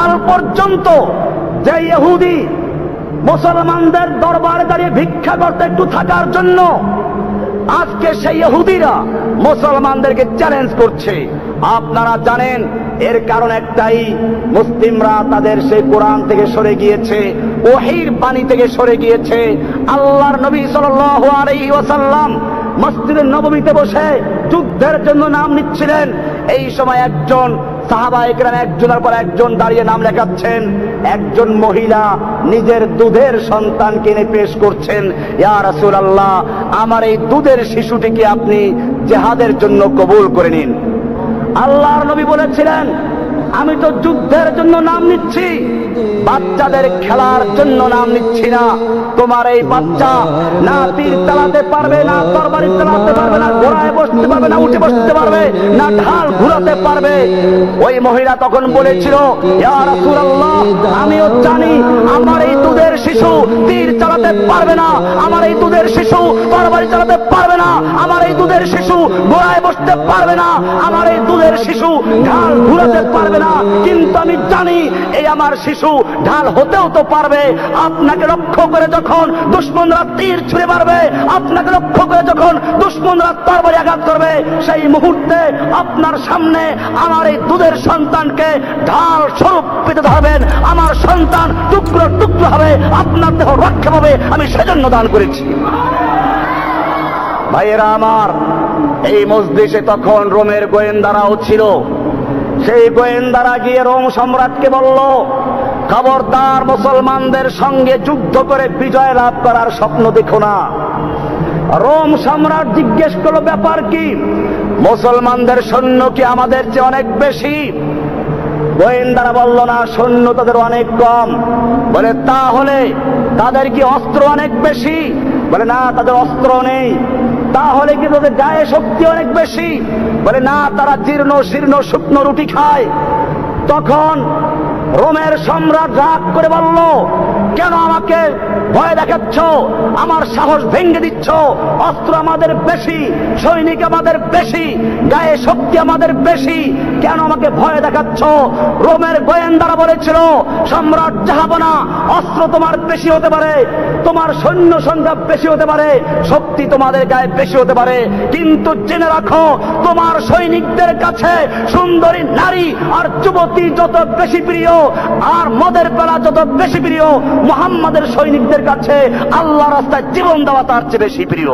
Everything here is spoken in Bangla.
কাল পর্যন্ত যে ইহুদি মুসলমানদের দরবারে দাঁড়িয়ে ভিক্ষা করতে একটু থাকার জন্য আজকে সেই ইহুদিরা মুসলমানদেরকে চ্যালেঞ্জ করছে। আপনারা জানেন, এর কারণ একটাই, মুসলিমরা তাদের সেই কোরআন থেকে সরে গিয়েছে, ওহির বাণী থেকে সরে গিয়েছে। আল্লাহর নবী ওয়াসাল্লাম মসজিদের নবমীতে বসে যুদ্ধের জন্য নাম নিচ্ছিলেন। এই সময় একজন সাহাবা একরাম একজনের পর একজন দাঁড়িয়ে নাম লেখাচ্ছেন। একজন মহিলা নিজের দুধের সন্তান কিনে পেশ করছেন। ইয়া রাসূলুল্লাহ, আমার এই দুধের শিশুটিকে আপনি জেহাদের জন্য কবুল করে নিন। আল্লাহর নবী বলেছিলেন আমি তো যুদ্ধের জন্য নাম নিচ্ছি। বাচ্চাদের খেলার জন্য নাম নিচ্ছি না। তোমার এই বাচ্চা না তীর চালাতে পারবে, না তরবারি চালাতে পারবে, না ঘোড়ায় বসতে পারবে, না উঠে বসতে পারবে, না ঢাল ঘুরাতে পারবে। ওই মহিলা তখন বলেছিল আমিও জানি আমার দুধের শিশু তীর চালাতে পারবে না। আমার এই দুধের শিশু তরবারি চালাতে পারবে না। আমার এই দুধের শিশু ঘোড়ায় বসতে পারবে না। আমার এই দুধের শিশু ঢাল ঘুরাতে পারবে না। কিন্তু আমি জানি এই আমার শিশু ঢাল হতেও তো পারবে। আপনাকে লক্ষ্য করে যখন দুশ্মনরা তীর ছুঁড়ে মারবে, আপনাকে লক্ষ্য করে যখন দুশ্মনরা তরবারি আঘাত করবে, সেই মুহূর্তে আপনার সামনে আমার এই দুধের সন্তানকে ঢাল স্বরূপ পেতে ধরবেন আমার সন্তান টুকরো টুকরো হবে, আপনার দেহ রক্ষা পাবে, আমি সেজন্য দান করেছি। ভাইয়েরা আমার, এই মসজিদে তখন রোমের গোয়েন্দারাও ছিল। সেই গোয়েন্দারা গিয়ে রোম সম্রাটকে বলল, খবরদার মুসলমানদের সঙ্গে যুদ্ধ করে বিজয় লাভ করার স্বপ্ন দেখো না। রোম সম্রাট জিজ্ঞেস করল, ব্যাপার কি? মুসলমানদের সৈন্য কি আমাদের চেয়ে অনেক বেশি? গোয়েন্দারা বলল, না, সৈন্য তাদের অনেক কম। বলে, তাহলে তাদের কি অস্ত্র অনেক বেশি? বলে, না, তাদের অস্ত্র নেই। তাহলে কি তাদের গায়ে শক্তি অনেক বেশি? বলে, না, তারা জীর্ণ, শীর্ণ, শুকনো রুটি খায়। তখন রোমের সম্রাট রাগ করে বলল, কেন আমাকে ভয় দেখাচ্ছ, আমার সাহস ভেঙে দিচ্ছ, অস্ত্র আমাদের বেশি, সৈনিক আমাদের বেশি, গায়ে শক্তি আমাদের বেশি, কেন আমাকে ভয় দেখাচ্ছ? রোমের গোয়েন্দারা বলেছিল, সম্রাট জাহাবনা অস্ত্র তোমার বেশি হতে পারে, তোমার সৈন্য সংখ্যা বেশি হতে পারে, শক্তি তোমাদের গায়ে বেশি হতে পারে, কিন্তু জেনে রাখো তোমার সৈনিকদের কাছে সুন্দরী নারী আর যুবতী যত বেশি প্রিয়, আর মদের পেলা যত বেশি প্রিয়, মোহাম্মদের সৈনিকদের কাছে আল্লাহ রাস্তায় জীবন দেওয়া তার চেয়ে বেশি প্রিয়।